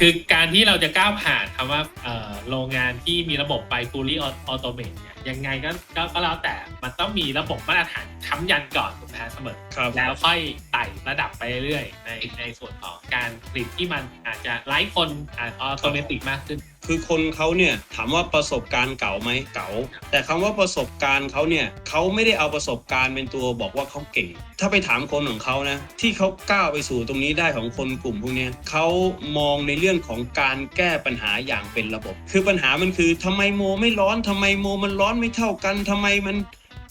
คือการที่เราจะก้าวผ่านคำว่าเอ่อโรงงานที่มีระบบไฟ fully automate เนี่ยยังไงก็ก็ก็แล้วแต่มันต้องมีระบบมาตรฐานค้ำยันก่อนถูกไหมฮะเสมอครับแล้วค่อยไต่ระดับไปเรื่อยๆในในส่วนของการผลิตที่มันอาจจะไร้คนอาจออโตเมติกมากขึ้น คือคนเขาเนี่ยถามว่าประสบการณ์เก่าไหมเก่า แต่คำว่าประสบการณ์เขาเนี่ยเขาไม่ได้เอาประสบการณ์เป็นตัวบอกว่าเขาเก่ง ถ้าไปถามคนของเขานะที่เขาก้าวไปสู่ตรงนี้ได้ของคนกลุ่มพวกนี้เขามองในเรื่องของการแก้ปัญหาอย่างเป็นระบบ คือปัญหามันคือทำไมโมไม่ร้อนทำไมโมมันร้อนไม่เท่ากันทำไมมัน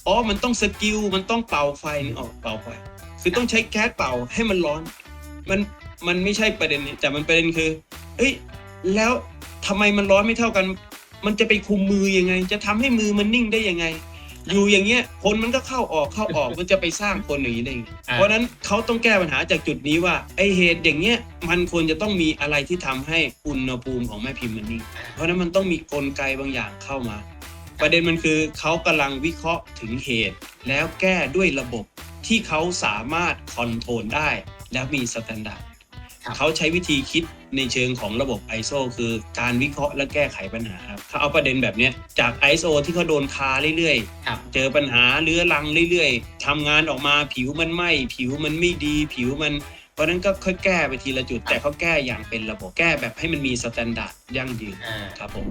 อ๋อมันต้องสกิลมันต้องเป่าไฟนี่ออกเป่าไฟคือต้องใช้แก๊สเป่าให้มันร้อน มันมันไม่ใช่ประเด็นนี้แต่มันประเด็นคือเอ้ยแล้ว ทำไมมันร้อนไม่เท่ากัน มันจะไปคุมมือยังไง จะทำให้มือมันนิ่งได้ยังไง อยู่อย่างเงี้ยคนมันก็เข้าออกเข้าออกมันจะไปสร้างคนอย่างนี้ได้ยังไงอ่าเพราะฉะนั้นเขาต้องแก้ปัญหาจากจุดนี้ว่าไอเหตุอย่างเงี้ยมันควรจะต้องมีอะไรที่ทำให้อุณหภูมิของแม่พิมพ์มันนิ่ง เพราะฉะนั้นมันต้องมีกลไกบางอย่างเข้ามา ประเด็นมันคือเขากำลังวิเคราะห์ถึงเหตุ แล้วแก้ด้วยระบบที่เขาสามารถคอนโทรลได้ แล้วมีสแตนดาร์ดครับ เขาใช้วิธีคิดในเชิงของระบบ ISO คือการวิเคราะห์และแก้ไขปัญหาครับเขาเอาประเด็นแบบเนี้ยจาก ISO ที่เขาโดนคาเรื่อยครับๆเจอปัญหาเรื้อรังเรื่อยๆทำงานออกมาผิวมันไหม้ผิวมันไม่ดี ผิวมันเพราะฉะนั้นก็ค่อยแก้ไปทีละจุดแต่เขาแก้อย่างเป็นระบบแก้แบบให้มันมีสแตนดาร์ดยั่งยืนอ่าครับผม